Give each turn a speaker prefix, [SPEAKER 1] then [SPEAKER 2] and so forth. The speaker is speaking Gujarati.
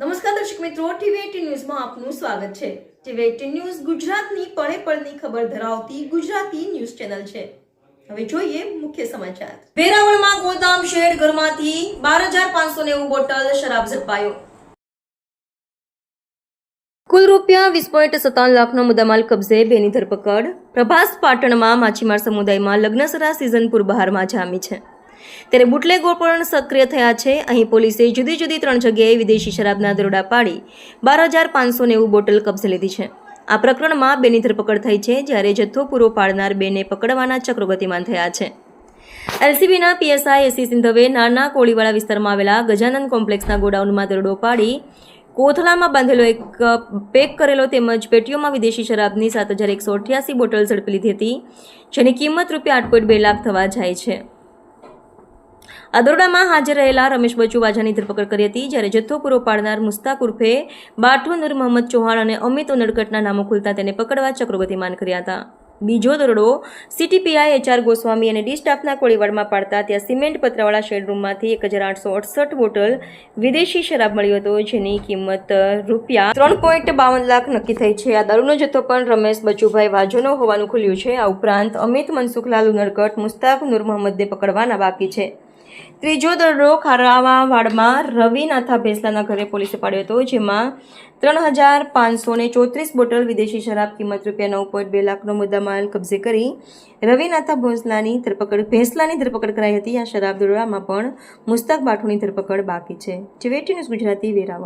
[SPEAKER 1] નમસ્કાર દર્શક મિત્રો, ટીવી ન્યૂઝમાં આપનું સ્વાગત છે. ટીવી એટીન ન્યૂઝ ગુજરાતની પળે પળની ખબર ધરાવતી ગુજરાતી ન્યૂઝ ચેનલ છે. હવે જોઈએ મુખ્ય સમાચાર. વેરાવળમાં ગોદામ શેડ ઘરમાંથી બાર હજાર પાંચસો નેવું બોટલ શરાબ ઝડપાયો. કુલ રૂપિયા વીસ પોઈન્ટ સત્તાવન લાખનો મુદ્દામાલ કબજે બેની ધરપકડ. પ્રભાસ પાટણમાં માછીમાર સમુદાયમાં લગ્નસરા સિઝન પૂર્વહારમાં જામી છે. ત્યારે બુટલેગો પણ સક્રિય થયા છે. અહીં પોલીસે જુદી જુદી ત્રણ જગ્યાએ વિદેશી શરાબના દરોડા પાડી બાર હજાર પાંચસો નેવું બોટલ કબજે લીધી છે. આ પ્રકરણમાં બેની ધરપકડ થઈ છે, જ્યારે જથ્થો પૂરો પાડનાર બેને પકડવાના ચક્રો થયા છે. એલસીબીના પીએસઆઈ એસી સિંધવે નાના કોળીવાળા વિસ્તારમાં આવેલા ગજાનંદ કોમ્પ્લેક્સના ગોડાઉનમાં દરોડો પાડી કોથળામાં બાંધેલો એક પેક કરેલો તેમજ પેટીઓમાં વિદેશી શરાબની સાત હજાર એકસો અઠ્યાસી બોટલ ઝડપી લીધી હતી, જેની કિંમત રૂપિયા આઠ પોઈન્ટ બે લાખ થવા જાય છે. આ દરોડામાં હાજર રહેલા રમેશ બચુ વાજાની ધરપકડ કરી હતી, જ્યારે જથ્થો પૂરો પાડનાર મુસ્તાક ઉર્ફે બાઠુ નૂર મોહમ્મદ ચૌહાણ અને અમિત ઉનડકટના નામો ખુલતા તેને પકડવા ચક્રો ગતિમાન કર્યા હતા. બીજો દરોડો સીટીપીઆઈ એચઆર ગોસ્વામી અને ડી સ્ટાફના કોળીવાડમાં પાડતા ત્યાં સિમેન્ટ પતરાવાળા શેડરૂમમાંથી એક હજાર આઠસો અડસઠ બોટલ વિદેશી શરાબ મળ્યો હતો, જેની કિંમત રૂપિયા ત્રણ પોઈન્ટ બાવન લાખ નક્કી થઈ છે. આ દારૂનો જથ્થો પણ રમેશ બચુભાઈ વાજોનો હોવાનું ખુલ્યું છે. આ ઉપરાંત અમિત મનસુખલાલ ઉનડકટ, મુસ્તાક નૂર મોહમ્મદને પકડવાના બાકી છે. ત્રીજો દરોડો ખારાવાવાડમાં રવિ નાથા ભેસલાના ઘરે પોલીસે પાડ્યો હતો, જેમાં ત્રણ હજાર પાંચસો ને ચોત્રીસ બોટલ વિદેશી શરાબ કિંમત રૂપિયા નવ પોઈન્ટ બે લાખનો મુદ્દામાલ કબજે કરી રવિનાથા ભોંસલાની ધરપકડ, ભેંસલાની ધરપકડ કરાઈ હતી. આ શરાબ દરોડામાં પણ મુસ્તાક બાઠુની ધરપકડ બાકી છે. JVT news Gujarati Veraval.